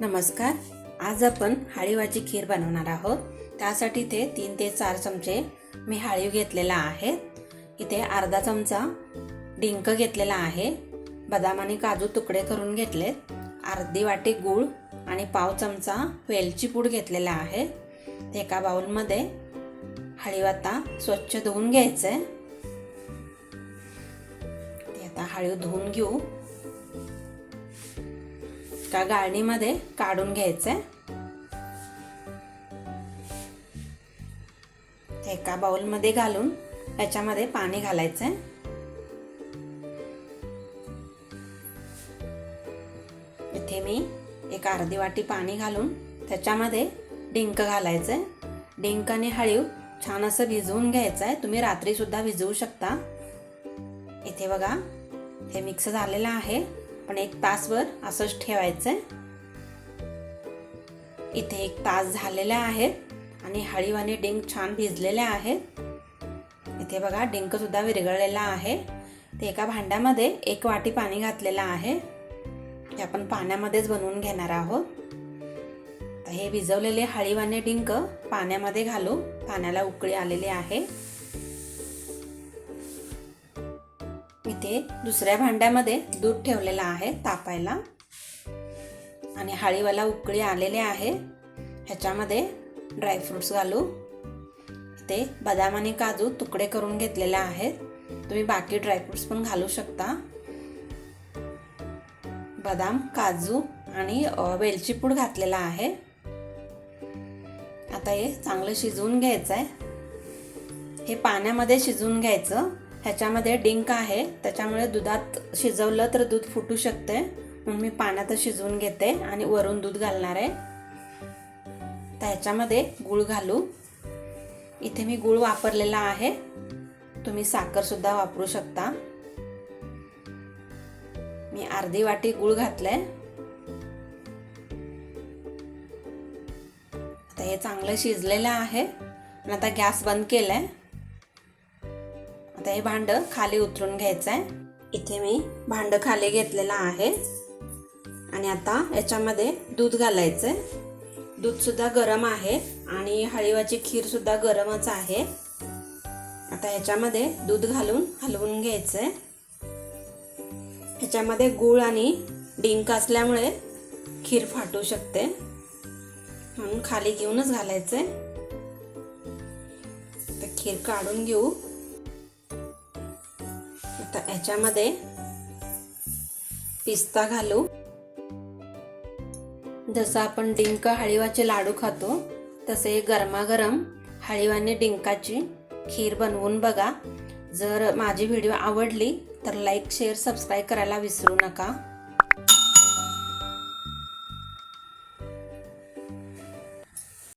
नमस्कार. आज आपण हाळीवाची खीर बनवणार आहोत. त्यासाठी ते तीन ते चार चमचे मी हाळीव घेतलेला आहे. इथे अर्धा चमचा डिंक घेतलेला आहे. बदाम आणि काजू तुकडे करून घेतलेत. अर्धी वाटी गूळ आणि पाव चमचा वेलची पूड घेतलेला आहे. ते एका बाऊलमध्ये हळीव आता स्वच्छ धुवून घ्यायचं आहे ते आता हळीव धुवून घेऊ. का गाळणीमध्ये काढून घ्यायचंय. ते एका बाउलमध्ये घालून याच्यामध्ये पाणी घालायचं आहे इथे मी एक अर्धी वाटी पाणी घालून त्याच्यामध्ये डिंक घालायचं आहे डिंक आणि हळीव छान असं भिजवून घ्यायचं आहे तुम्ही रात्रीसुद्धा भिजवू शकता. इथे बघा हे मिक्स झालेलं आहे. पण एक तासभर असंच ठेवायचं इथे एक तास झालेला आहेत आणि हळीवाने डिंक छान भिजलेल्या आहेत. इथे बघा डिंकसुद्धा विरघळलेला आहे. ते एका भांड्यामध्ये एक वाटी पाणी घातलेलं आहे. ते आपण पाण्यामध्येच बनवून घेणार आहोत. तर हे भिजवलेले हळीवाने डिंक पाण्यामध्ये घालू पाण्याला उकळी आलेली आहे. इथे दुसऱ्या भांड्यामध्ये दूध ठेवलेलं आहे तापायला. आणि हळीवाला उकळी आलेले आहे. ह्याच्यामध्ये ड्रायफ्रुट्स घालू. ते बदाम आणि काजू तुकडे करून घेतलेले आहेत. तुम्ही बाकी ड्रायफ्रुट्स पण घालू शकता. बदाम काजू आणि वेलची पूड घातलेला आहे. आता हे चांगलं शिजवून घ्यायचं आहे हे पाण्यामध्ये शिजवून घ्यायचं. ह्याच्यामध्ये डिंक आहे. त्याच्यामुळे दुधात शिजवलं तर दूध फुटू शकते. म्हणून मी पाण्यातच शिजवून घेते आणि वरून दूध घालणार आहे. तर ह्याच्यामध्ये गूळ घालू. इथे मी गूळ वापरलेला आहे. तुम्ही साखरसुद्धा वापरू शकता. मी अर्धी वाटी गूळ घातलंय. आता हे चांगलं शिजलेलं आहे. आणि आता गॅस बंद केलाय. आता हे भांडं खाली उतरून घ्यायचं आहे. इथे मी भांडं खाली घेतलेलं आहे. आणि आता याच्यामध्ये दूध घालायचं आहे दूधसुद्धा गरम आहे आणि हळीवाची खीरसुद्धा गरमच आहे. आता ह्याच्यामध्ये दूध घालून हलवून घ्यायचं आहे ह्याच्यामध्ये गूळ आणि डिंक असल्यामुळे खीर फाटू शकते. म्हणून खाली घेऊनच घालायचंय. तर खीर काढून घेऊ. आता ह्याच्यामध्ये पिस्ता घालू. जसं आपण डिंक हळीवाचे लाडू खातो तसे गरमागरम हळीवाने डिंकाची खीर बनवून बघा. जर माझी व्हिडिओ आवडली तर लाईक शेअर सबस्क्राईब करायला विसरू नका.